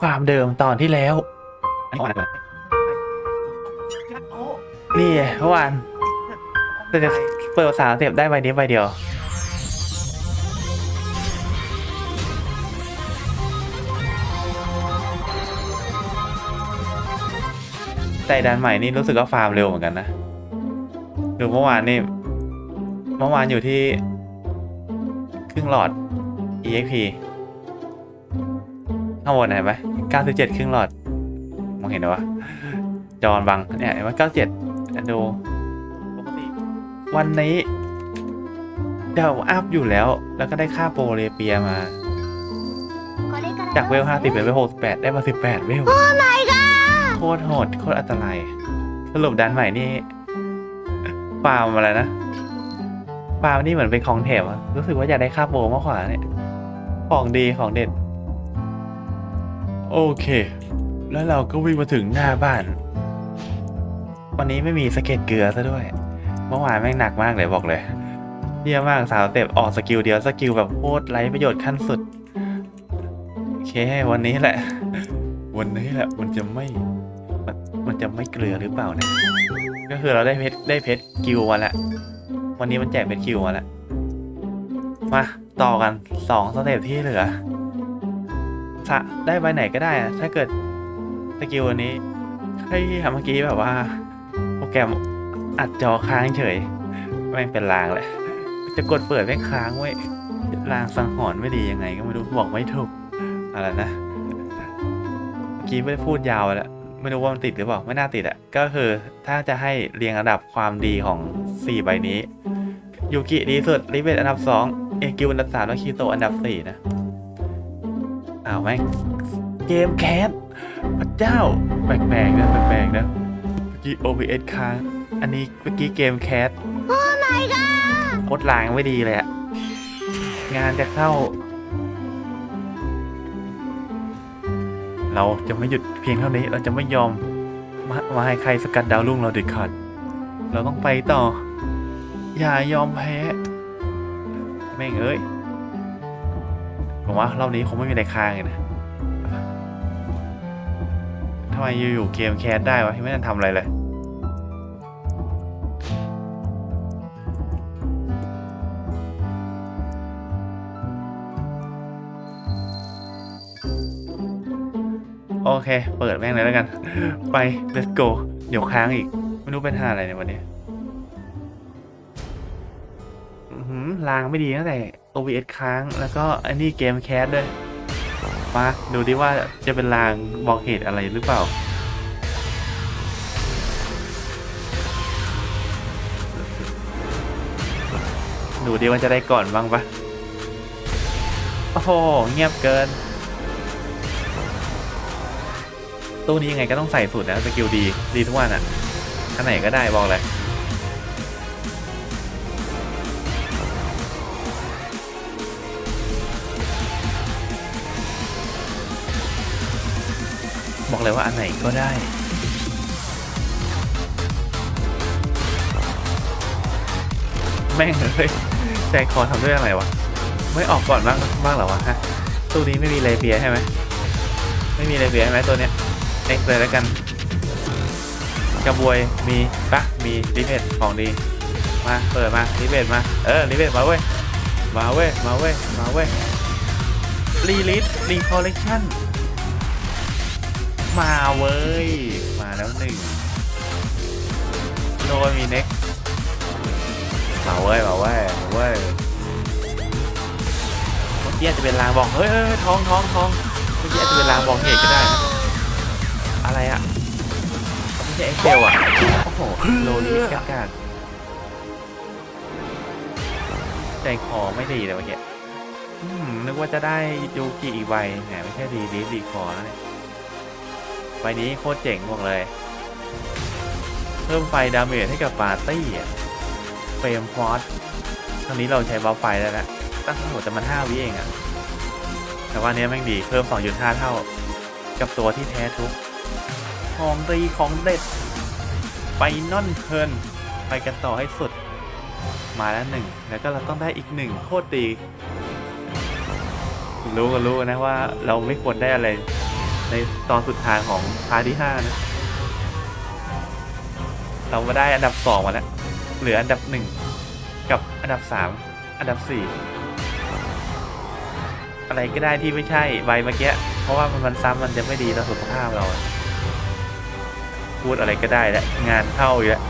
ความเดิมตอนที่แล้วอันนี้ก่อนนะนี่เมื่อวานแต่จะเปิดสามเต็บได้ใบนี้ใบเดียว แต่ดันใหม่นี่รู้สึกว่าฟาร์มเร็วเหมือนกันนะดูเมื่อวานนี่ เมื่อวานอยู่ที่ ครึ่งหลอด EXP ข้างบนเห็นไหม97ครึ่งหลอด มองเห็นไหมวะจอมันบังเนี่ยเห็นไหม97ดูปกติวันนี้เดาอัพอยู่แล้ว แล้วก็ได้ค่าโปรเลเปียมา จากเวล50เป็นเวล68ได้มา18เวลโคตรโหดโคตรอันตรายสรุปดันใหม่นี่ฟาร์มอะไรนะฟาร์มนี่เหมือนเป็นของแถมอะรู้สึกว่าอยากได้ค่าโปรมากกว่าเนี่ย ของดีของเด็ด โอเค แล้วเราก็วิ่งมาถึงหน้าบ้าน วันนี้ไม่มีสะเก็ดเกลือซะด้วย เมื่อวานแม่งหนักมากเลยบอกเลยเยี่ยมมากสาวเต็ปออกสกิลเดียวสกิลแบบโคตรไร้ประโยชน์ขั้นสุด โอเควันนี้แหละ วันนี้แหละมันจะไม่มันมันจะไม่เกลือหรือเปล่านะก็คือเราได้เพชรได้เพชรกิวมาแล้ววันนี้มันแจกเพชรกิวมาแล้วมาต่อกันสองสเต็ปที่เหลือ สะได้ใบไหนก็ได้อะถ้าเกิดสกิลอันนี้ใครเมื่อกี้แบบว่า โปรแกรมอัดจอค้างเฉยแม่งเป็นลางแหละจะกดเปิดแม่งค้างไว้ลางสังหรณ์ไม่ดียังไง ก็ไม่รู้บอกไม่ถูกอะไรนะเมื่อกี้ไม่ได้พูดยาวแล้วไม่รู้ว่ามันติดหรือเปล่าไม่น่าติดอะก็คือถ้าจะให้เรียงระดับความดีของ 4 ใบนี้ยูกิดีสุดลิเวตอันดับ 2 เอกิวอันดับ3แล้วคีโตอันดับ 4 นะ อ้าวแม่งเกมแคสพระเจ้าแปลกๆนะแปลกๆนะเมื่อกี้ OBS ค้างอันนี้เมื่อกี้เกมแคสโอ้ my god โคตรลางไม่ดีเลยอะงานจะเข้า เราจะไม่หยุดเพียงเท่านี้เราจะไม่ยอมมามาให้ใครสกัดดาวรุ่งเราเด็ดขาดเราต้องไปต่อ อย่ายอมแพ้ แม่งเอ้ย ผมว่ารอบนี้คงไม่มีอะไรค้างเลยนะทำไมอยู่ๆเกมแคสได้วะยังไม่ได้ทำอะไรเลยโอเค เปิดแม่งเลยแล้วกัน ไป let's go เดี๋ยวค้างอีก ไม่รู้เป็นท่าอะไรในวันนี้หือลางไม่ดีตั้งแต่ OBS ค้าง แล้วก็อันนี้เกมแคสด้วย มาดูดิว่าจะเป็นลางบอกเหตุอะไรหรือเปล่า ดูดิว่าจะได้ก่อนบ้างปะโอ้โห เงียบเกิน ตู้นี้ยังไงก็ต้องใส่สุดนะสกิลดี ดีทุกวันอะ่ะอันไหนก็ได้บอกเลย บอกเลยว่าอันไหนก็ได้ แม่งเลยใจคอทำด้วยอะไรวะ ไม่ออกก่อนบ้างบ้างเหรอวะฮะ ตู้นี้ไม่มีเลเบียใช่ไหมไม่มีเลเบียใช่ไหมตัวเนี้ยเอ็กเลยแล้วกันกระบวยมีปะมีลิเวตของดี มาเปิดมาลิเวตมา เออลิเวตมาเว้ยมาเว้ยมาเว้ยมาเว้ยรีลิสรีคอลเลคชั่น มาเว้ย มาแล้วหนึ่งโดนมีเน็กมาเว้ยมาเว้ยมาเว้ยเมื่อกี้อาจจะเป็นลางบอกเฮ้ยเฮ้ยท้องท้องท้องเมื่อกี้อาจจะเป็นลางบอกเหตุก็ได้นะอะไรอะไม่ใช่เอ็กเซลอะโอ้โหโลลีกากากใจคอไม่ดีเลยเมื่อกี้นึกว่าจะได้ยูกิอีกใบแหมไม่ใช่ดีดีดีคอแล้วเนี่ย ใบนี้โคตรเจ๋งบอกเลย เพิ่มไฟดาเมจให้กับปาร์ตี้เฟรมฟอสครั้งนี้เราใช้บัฟไฟได้แล้วตั้งทั้งหมดจะมัน5วิเองอะแต่ว่าอันเนี้ยแม่งดีเพิ่ม 2.5 เท่า กับตัวที่แท้ทุกของดีของเด็ด ไปน่อนเพลิน ไปกันต่อให้สุด มาแล้วหนึ่งแล้วก็เราต้องได้อีกหนึ่งโคตรดี รู้ก็รู้นะว่าเราไม่ควรได้อะไร ในตอนสุดท้ายของพาร์ทที่ห้านะ เรามาได้อันดับสองมาแล้ว เหลืออันดับหนึ่งกับอันดับสามอันดับสี่อะไรก็ได้ที่ไม่ใช่ใบเมื่อกี้ เพราะว่ามันซ้ำมันจะไม่ดีต่อสุขภาพเรา พูดอะไรก็ได้แล้วงานเข้าอยู่แล้ว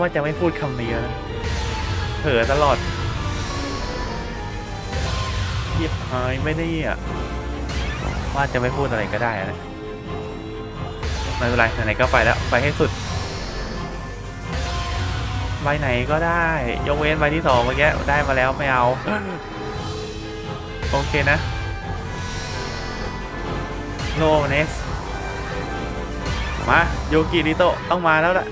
ว่าจะไม่พูดคำนี้แล้วเผลอตลอดเยียบหายไม่ได้อะ ว่าจะไม่พูดอะไรก็ได้นะไม่เป็นไรไหนๆก็ไปแล้วไปให้สุดใบไหนก็ได้ยกเว้นใบที่สองเมื่อกี้ได้มาแล้วไม่เอาโอเคนะโนเนสมายูกิริโตต้องมาแล้วล่ะ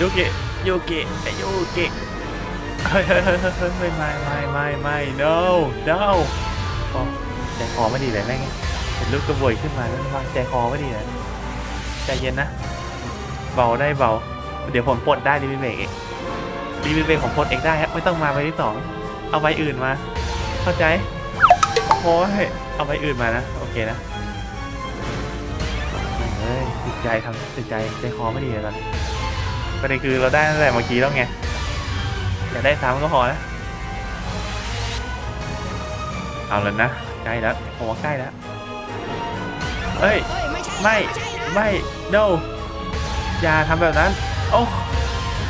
ยูกิยูกิไอยูกิเฮ้ยเฮ้ยเฮ้ยเฮ้ยไม่ไม่ไม่ไม่ไม่ no no ใจคอไม่ดีเลยแม่งเห็นลูกกระบวยขึ้นมาแล้ววางใจคอไม่ดีเลยใจเย็นนะ เบาได้เบา เดี๋ยวผมปลดได้รีวิวเบรกเองรีวิวเบรกของปลดเองได้ครับไม่ต้องมาใบที่สองเอาใบอื่นมา เข้าใจโอ้ยเอาใบอื่นมานะโอเคนะเอ้ยติดใจทำติดใจใจคอไม่ดีเลยตอนประเด็นคือเราได้ตั้งแต่เมื่อกี้แล้วไงอยากได้ซ้ำก็พอนะเอาแล้วนะ ใกล้แล้วผมว่าใกล้แล้วเอ้ยเฮ้ยไม่ใช่ไม่ใช่นะไม่ no อย่าทำแบบนั้น โอ้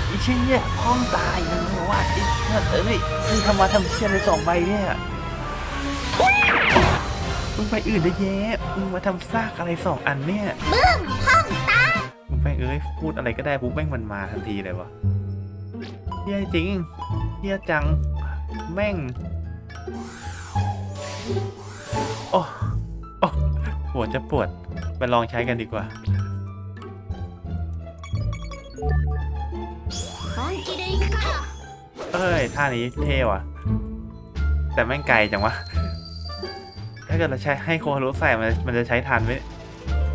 อีเชี่ยห้องตายนะว่าไอ้เพื่อนเอ้ยซื้อทำมาทำเชี่ยเลยสองใบเนี่ยมึงไปอื่นได้แย่มึงมาทำซากอะไรสองอันเนี่ยบึ้มห้องตายมึงแม่งเอ้ยพูดอะไรก็ได้ปุ๊บแม่งมันมาทันทีเลยวะเฮียจริงเฮียจัง แม่ง โอ้โอ้ปวดจะปวดไปลองใช้กันดีกว่า เอ้ย ท่านี้เท่ว่ะ แต่แม่งไกลจังวะ ถ้าเกิดเราใช้ให้โคฮารุใส่ มันมันจะใช้ทันไหม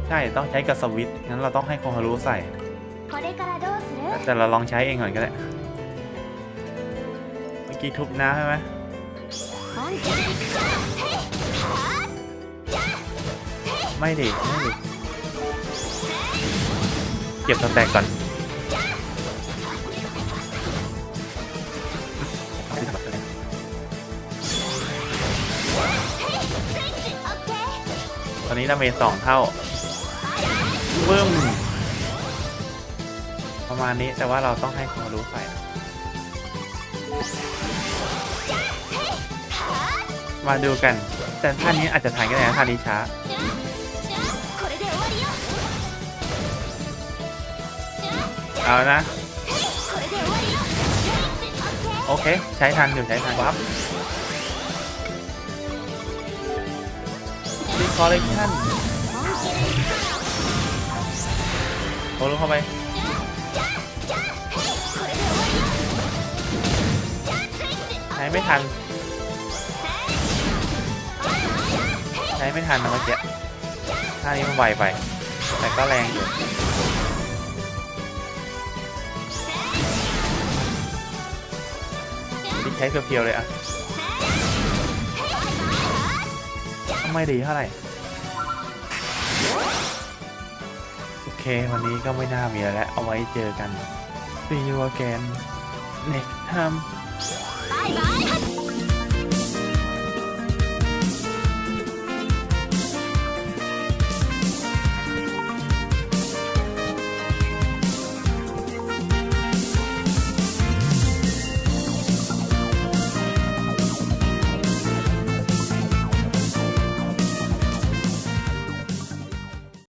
ใช่ ต้องใช้กับสวิตงั้นเราต้องให้โคฮารุใส่ แต่เราลองใช้เองก่อนก็ได้ เมื่อกี้ทุบน้ำใช่ไหม ไม่ดิไม่ดิเก็บสแต็กก่อนตอนนี้ดาเมจสองเท่าปึ้มประมาณนี้แต่ว่าเราต้องให้คฮามรุใส่มาดูกัน แต่ท่านี้อาจจะทันก็ได้นะท่านี้ช้า เอานะ โอเค ใช้ทันอยู่ใช้ทันวับรีคอลเรคชั่นโอ้ลงเข้าไปใช้ไม่ทัน ใช้ไม่ทันนะเมื่อกี้ท่านี้มันไวไป แต่ก็แรงอยู่ ที่ใช้เพียวๆเลยอะไม่ดีเท่าไหร่โอเค วันนี้ก็ไม่น่ามีแล้วเอาไว้เจอกัน See you again next time